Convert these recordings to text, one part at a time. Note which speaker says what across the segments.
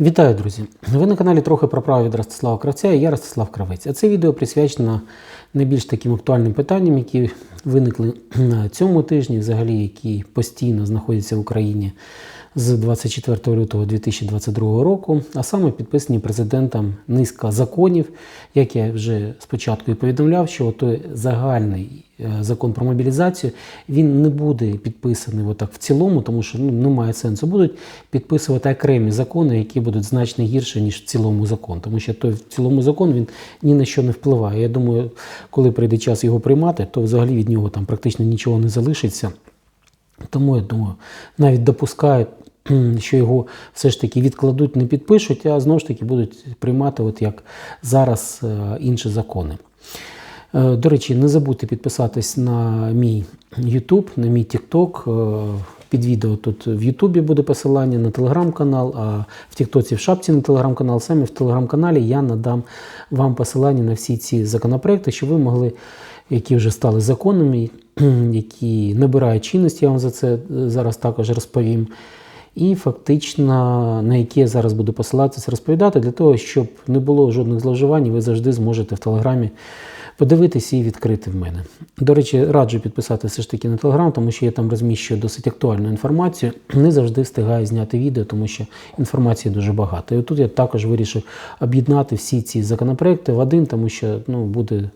Speaker 1: Вітаю, друзі! Ви на каналі трохи про право від Ростислава Кравця і я Ростислав Кравець. А це відео присвячено найбільш таким актуальним питанням, які виникли на цьому тижні, взагалі, які постійно знаходяться в Україні з 24 лютого 2022 року, а саме підписані президентом низка законів, як я вже спочатку і повідомляв, що той загальний е, закон про мобілізацію він не буде підписаний отак в цілому, тому що ну, немає сенсу. Будуть підписувати окремі закони, які будуть значно гірше, ніж в цілому закон. Тому що той в цілому закон він ні на що не впливає. Я думаю, коли прийде час його приймати, то взагалі від нього там практично нічого не залишиться. Тому я думаю, навіть допускають, що його все ж таки відкладуть, не підпишуть, а знову ж таки будуть приймати, от як зараз е, інші закони. Е, До речі, не забудьте підписатись на мій YouTube, на мій TikTok. Е, Під відео тут в Ютубі буде посилання на телеграм-канал, а в Тіктоці в шапці на телеграм-канал. Саме в телеграм-каналі я надам вам посилання на всі ці законопроекти, щоб ви могли, які вже стали законами, які набирають чинності, я вам за це зараз також розповім. І фактично, на які я зараз буду посилатися, розповідати, для того, щоб не було жодних зловживань, ви завжди зможете в Телеграмі подивитися і відкрити в мене. До речі, раджу підписати все ж таки на Телеграм, тому що я там розміщую досить актуальну інформацію. Не завжди встигаю зняти відео, тому що інформації дуже багато. І отут я також вирішив об'єднати всі ці законопроекти в один, тому що ну, буде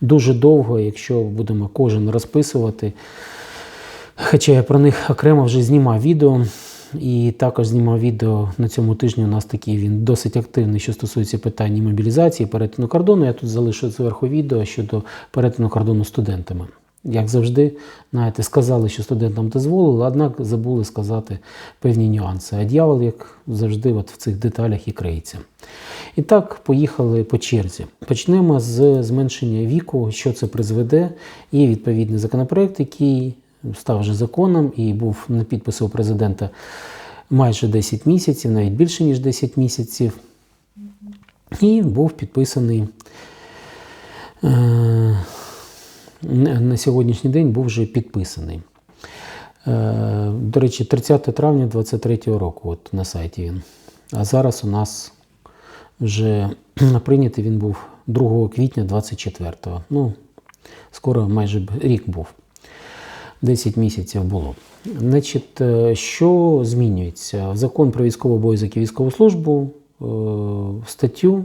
Speaker 1: дуже довго, якщо будемо кожен розписувати. Хоча я про них окремо вже знімав відео. І також знімав відео на цьому тижні. У нас такий він досить активний, що стосується питань мобілізації, перетину кордону. Я тут залишу зверху відео щодо перетину кордону студентами. Як завжди, знаєте, сказали, що студентам дозволили, однак забули сказати певні нюанси. А дьявол, як завжди, от в цих деталях і криється. І так, поїхали по черзі. Почнемо з зменшення віку, що це призведе. Є відповідний законопроект, який став вже законом і був на підпису у президента майже 10 місяців, навіть більше ніж 10 місяців. І був підписаний е, на сьогоднішній день був вже підписаний. Е, До речі, 30 травня 2023 року от на сайті він. А зараз у нас вже прийнятий він був 2 квітня 24-го. Ну, скоро майже рік був. 10 місяців було. Значить, е, що змінюється? Закон про військовий обов'язок і військову службу е, статтю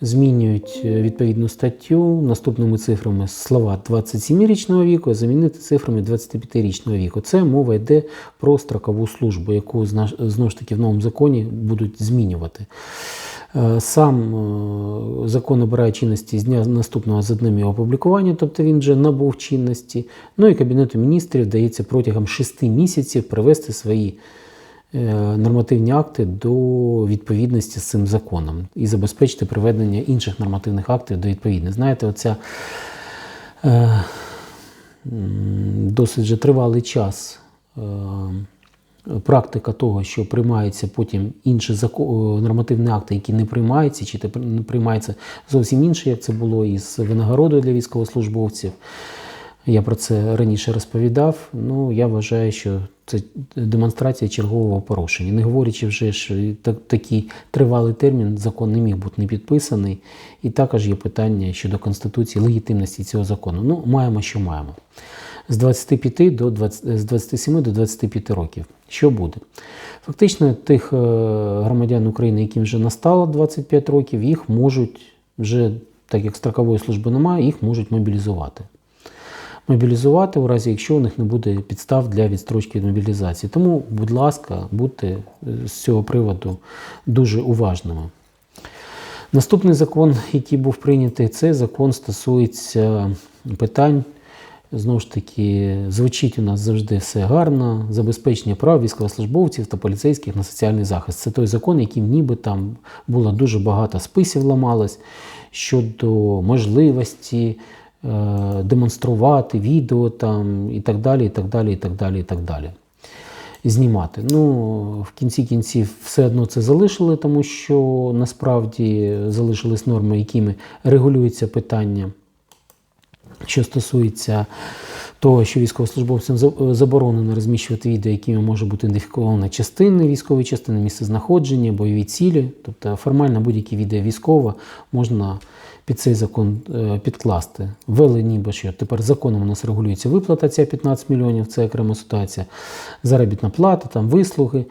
Speaker 1: змінюють е, відповідну статтю наступними цифрами слова 27-річного віку, замінити цифрами 25-річного віку. Це мова йде про строкову службу, яку знову ж таки в новому законі будуть змінювати. Сам закон обирає чинності з дня наступного за днем його опублікування, тобто він вже набув чинності. Ну і Кабінету міністрів дається протягом 6 місяців привести свої нормативні акти до відповідності з цим законом і забезпечити приведення інших нормативних актів до відповідності. Знаєте, оця е, досить же тривалий час. Е, практика того, що приймаються потім інші закон, нормативні акти, які не приймаються, чи не приймаються зовсім інше, як це було із винагородою для військовослужбовців. Я про це раніше розповідав. Ну, я вважаю, що це демонстрація чергового порушення. Не говорячи вже, що такий тривалий термін закон не міг бути не підписаний. І також є питання щодо Конституції, легітимності цього закону. Ну, маємо, що маємо. З 25 до 20, з 27 до 25 років. Що буде? Фактично, тих громадян України, яким вже настало 25 років, їх можуть вже, так як строкової служби немає, їх можуть мобілізувати. Мобілізувати у разі, якщо у них не буде підстав для відстрочки від мобілізації. Тому, будь ласка, будьте з цього приводу дуже уважними. Наступний закон, який був прийнятий, цей закон стосується питань. Знову ж таки, звучить у нас завжди все гарно, забезпечення прав військовослужбовців та поліцейських на соціальний захист. Це той закон, яким ніби там було дуже багато списів ламалось щодо можливості е, демонструвати відео там і так далі, і так далі, і так далі, і так далі. Знімати. Ну, в кінці кінців все одно це залишили, тому що насправді залишились норми, якими регулюється питання що стосується того, що військовослужбовцям заборонено розміщувати відео, якими може бути ідентифіковано частини військової частини, місце знаходження, бойові цілі. Тобто формально будь-які відео військове можна під цей закон е, підкласти. Ввели ніби що тепер законом у нас регулюється виплата ця 15 мільйонів, це окрема ситуація, заробітна плата, там вислуги.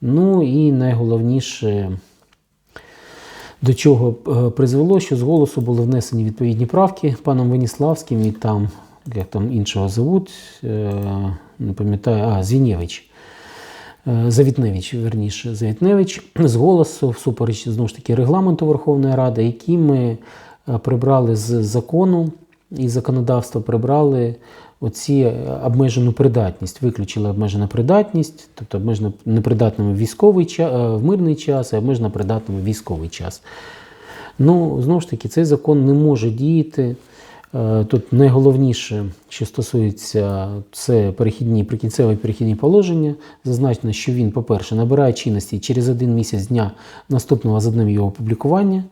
Speaker 1: Ну і найголовніше до чого е, призвело, що з голосу були внесені відповідні правки паном Веніславським і там, як там іншого зовуть, е, не пам'ятаю, а, Звінєвич. Е, Завітневич, верніше, Завітневич з голосу, всупереч знову ж таки регламенту Верховної Ради, які ми е, прибрали з закону і законодавства, прибрали оці е, обмежену придатність, виключили обмежену придатність, тобто обмежено непридатними військовий час, в мирний час, і обмежено придатними військовий час. Ну, знову ж таки, цей закон не може діяти. Е, Тут найголовніше, що стосується це перехідні, прикінцеві перехідні положення, зазначено, що він, по-перше, набирає чинності через один місяць дня наступного за днем його опублікування.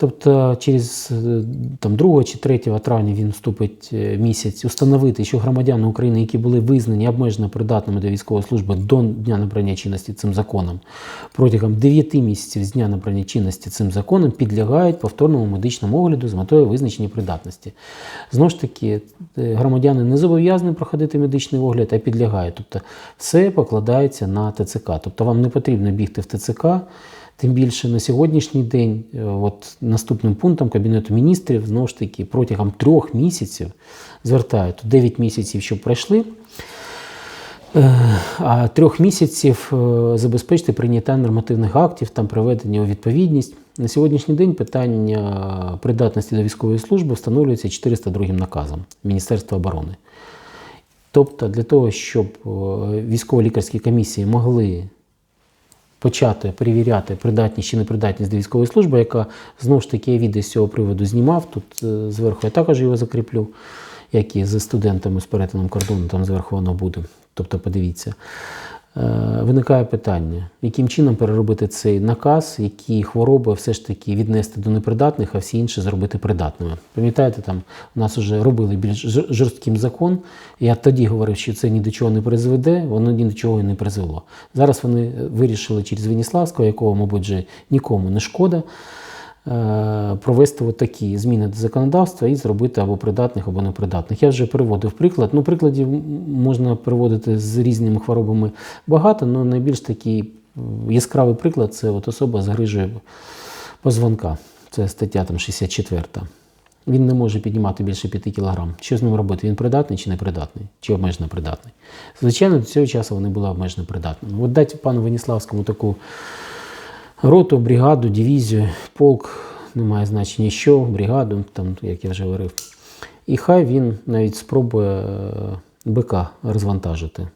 Speaker 1: Тобто через е, там, 2 чи 3 травня він вступить е, місяць установити, що громадяни України, які були визнані обмежено придатними до військової служби до дня набрання чинності цим законом, протягом 9 місяців з дня набрання чинності цим законом підлягають повторному медичному огляду з метою визначення придатності. Знову ж таки, е, громадяни не зобов'язані проходити медичний огляд, а підлягають. Тобто все покладається на ТЦК. Тобто вам не потрібно бігти в ТЦК. Тим більше на сьогоднішній день, е, от наступним пунктом Кабінету міністрів, знову ж таки, протягом трьох місяців звертають 9 місяців, щоб пройшли, е, а трьох місяців е, забезпечити прийняття нормативних актів, там приведення у відповідність. На сьогоднішній день питання придатності до військової служби встановлюється 402 наказом Міністерства оборони. Тобто, для того, щоб військово-лікарські комісії могли почати перевіряти придатність чи непридатність до військової служби, яка знову ж таки я відео з цього приводу знімав. Тут е, зверху я також його закріплю, як і зі студентами з перетином кордону, там зверху воно буде. Тобто, подивіться. Е, Виникає питання, яким чином переробити цей наказ, які хвороби все ж таки віднести до непридатних, а всі інші зробити придатними. Пам'ятаєте, там у нас вже робили більш жорстким закон. Я тоді говорив, що це ні до чого не призведе, воно ні до чого не призвело. Зараз вони вирішили через Веніславського, якого, мабуть, вже нікому не шкода, е, провести такі зміни до законодавства і зробити або придатних, або непридатних. Я вже переводив приклад. Ну, прикладів можна приводити з різними хворобами багато, але найбільш такий яскравий приклад це от особа з грижею позвонка. Це стаття там 64. Він не може піднімати більше 5 кг. Що з ним робити? Він придатний чи непридатний? Чи обмежено придатний? Звичайно, до цього часу вони були обмежено придатними. От дайте пану Веніславському таку роту, бригаду, дивізію, полк, немає значення що, бригаду, там, як я вже говорив. І хай він навіть спробує е, БК розвантажити.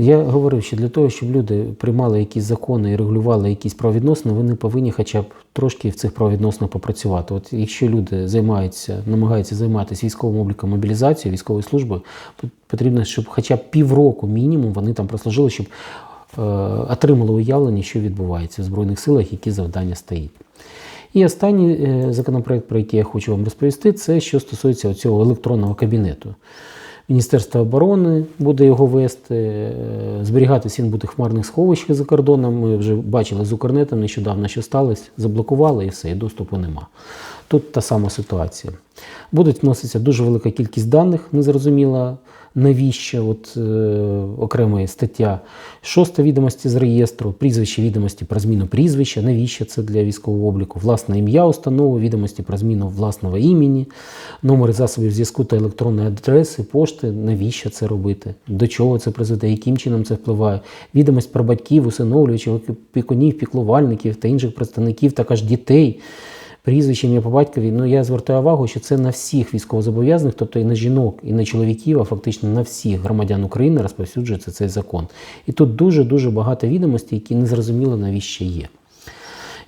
Speaker 1: Я говорив, що для того, щоб люди приймали якісь закони і регулювали якісь правовідносини, вони повинні хоча б трошки в цих правовідносинах попрацювати. От якщо люди займаються, намагаються займатися військовим обліком мобілізацією, військовою службою, потрібно, щоб хоча б півроку мінімум вони там прослужили, щоб отримали уявлення, що відбувається в Збройних силах, які завдання стоїть. І останній е, законопроект, про який я хочу вам розповісти, це що стосується цього електронного кабінету. Міністерство оборони буде його вести, е, зберігатися він буде в хмарних сховищах за кордоном. Ми вже бачили з Укрнетом нещодавно, що сталося, заблокували і все, і доступу нема. Тут та сама ситуація. Будуть вноситися дуже велика кількість даних, незрозуміло навіщо. От е, окрема стаття шоста відомості з реєстру, прізвище відомості про зміну прізвища, навіщо це для військового обліку, власне ім'я установи, відомості про зміну власного імені, номери засобів зв'язку та електронної адреси, пошти, навіщо це робити, до чого це призведе, яким чином це впливає, відомість про батьків, усиновлювачів, опікунів, піклувальників та інших представників, також дітей прізвище, ім'я по батькові. Ну я звертаю увагу, що це на всіх військовозобов'язаних, тобто і на жінок, і на чоловіків, а фактично на всіх громадян України розповсюджується цей закон. І тут дуже дуже багато відомостей, які не зрозуміло навіщо є.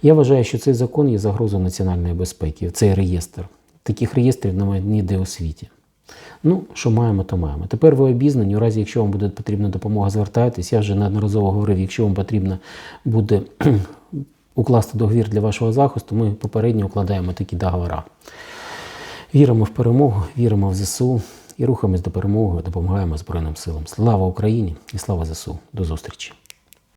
Speaker 1: Я вважаю, що цей закон є загрозою національної безпеки, цей реєстр. Таких реєстрів немає ніде у світі. Ну, що маємо, то маємо. Тепер ви обізнані, у разі, якщо вам буде потрібна допомога, звертайтесь. Я вже неодноразово говорив, якщо вам потрібно буде укласти договір для вашого захисту, ми попередньо укладаємо такі договори. Віримо в перемогу, віримо в ЗСУ і рухаємось до перемоги, допомагаємо Збройним силам. Слава Україні і слава ЗСУ. До зустрічі!